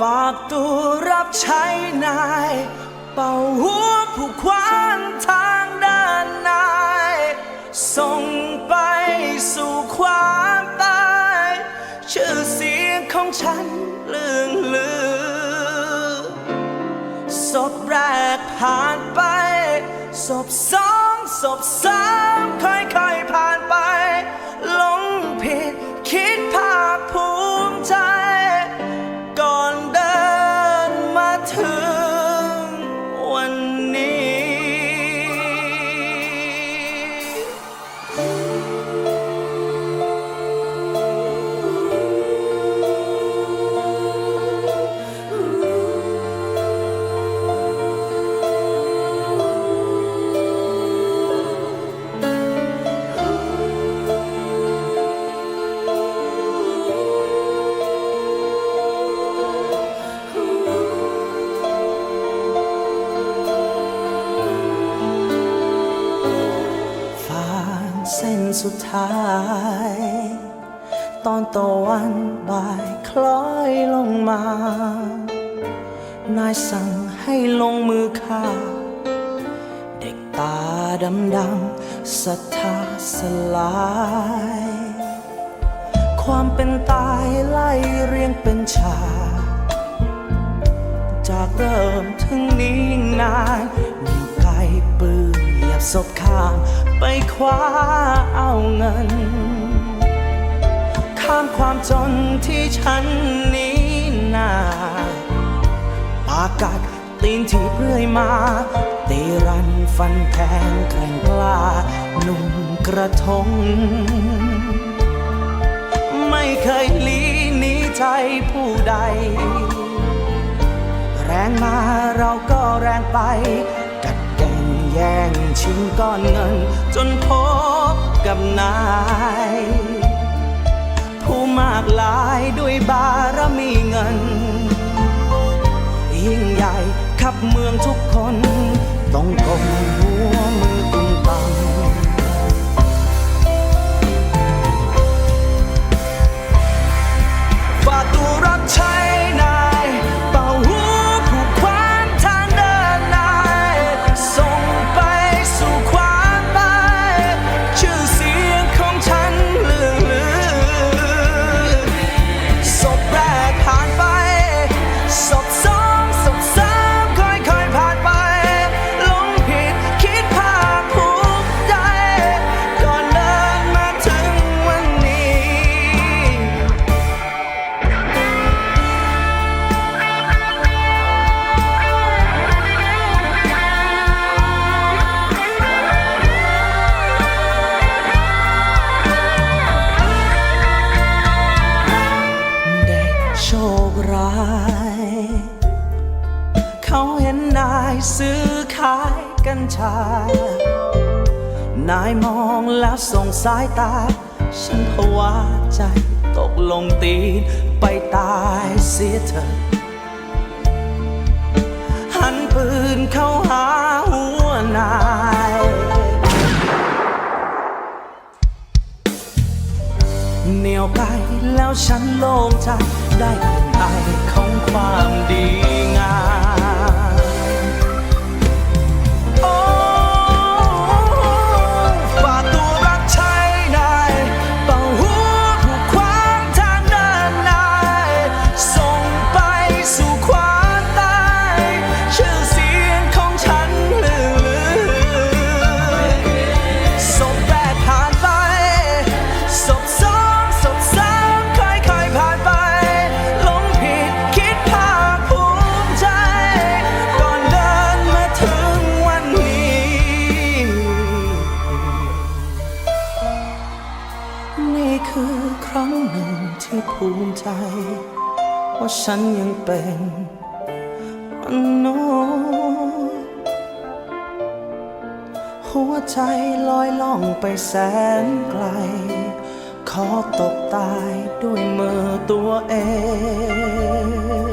ฝากตัวรับใช้นาย เป่าหัวผู้ควานทางด้านนาย ส่งไปสู่ความตาย ชื่อเสียงของฉันเลื่องลือศพแรกผ่านไปศพสองศพสามค่อยๆ ท้าย ตอนตะวันบ่ายคล้อยลงมา นายสั่งให้ลงมือฆ่า เด็กตาดำดำศรัทธาสลาย ความเป็นตายไล่เรียงเป็นฉากจากเริ่มถึงนี้นานมีไกลปืนเหยียบศพข้าม ไปคว้าเอาเงิน ข้ามความจนที่ฉันนี้นาปากัดตีนที่เรื่อยมาตีรันฟันแทงแกร่งกล้าหนุ่มกระทง ไม่เคยหลีหนีใจผู้ใด แรงมาเราก็แรงไป แย่งชิงก้อนเงิน จนพบกับนาย ผู้มากลายด้วยบารมีเงิน ยิ่งใหญ่ขับเมืองทุกคนต้องก้ม กัญชา นายมองแล้วส่งสายตา ฉันภาวะใจตกลงตีนไปตายเสียเถอะหันปืนเข้าหาหัวนายเหนียวไกลแล้วฉันโล่งใจได้กลิ่นไอของความดี ภูมิใจ ว่าฉันยังเป็นมนุษย์หัวใจลอยล่องไปแสนไกล ขอตกตายด้วยมือตัวเอง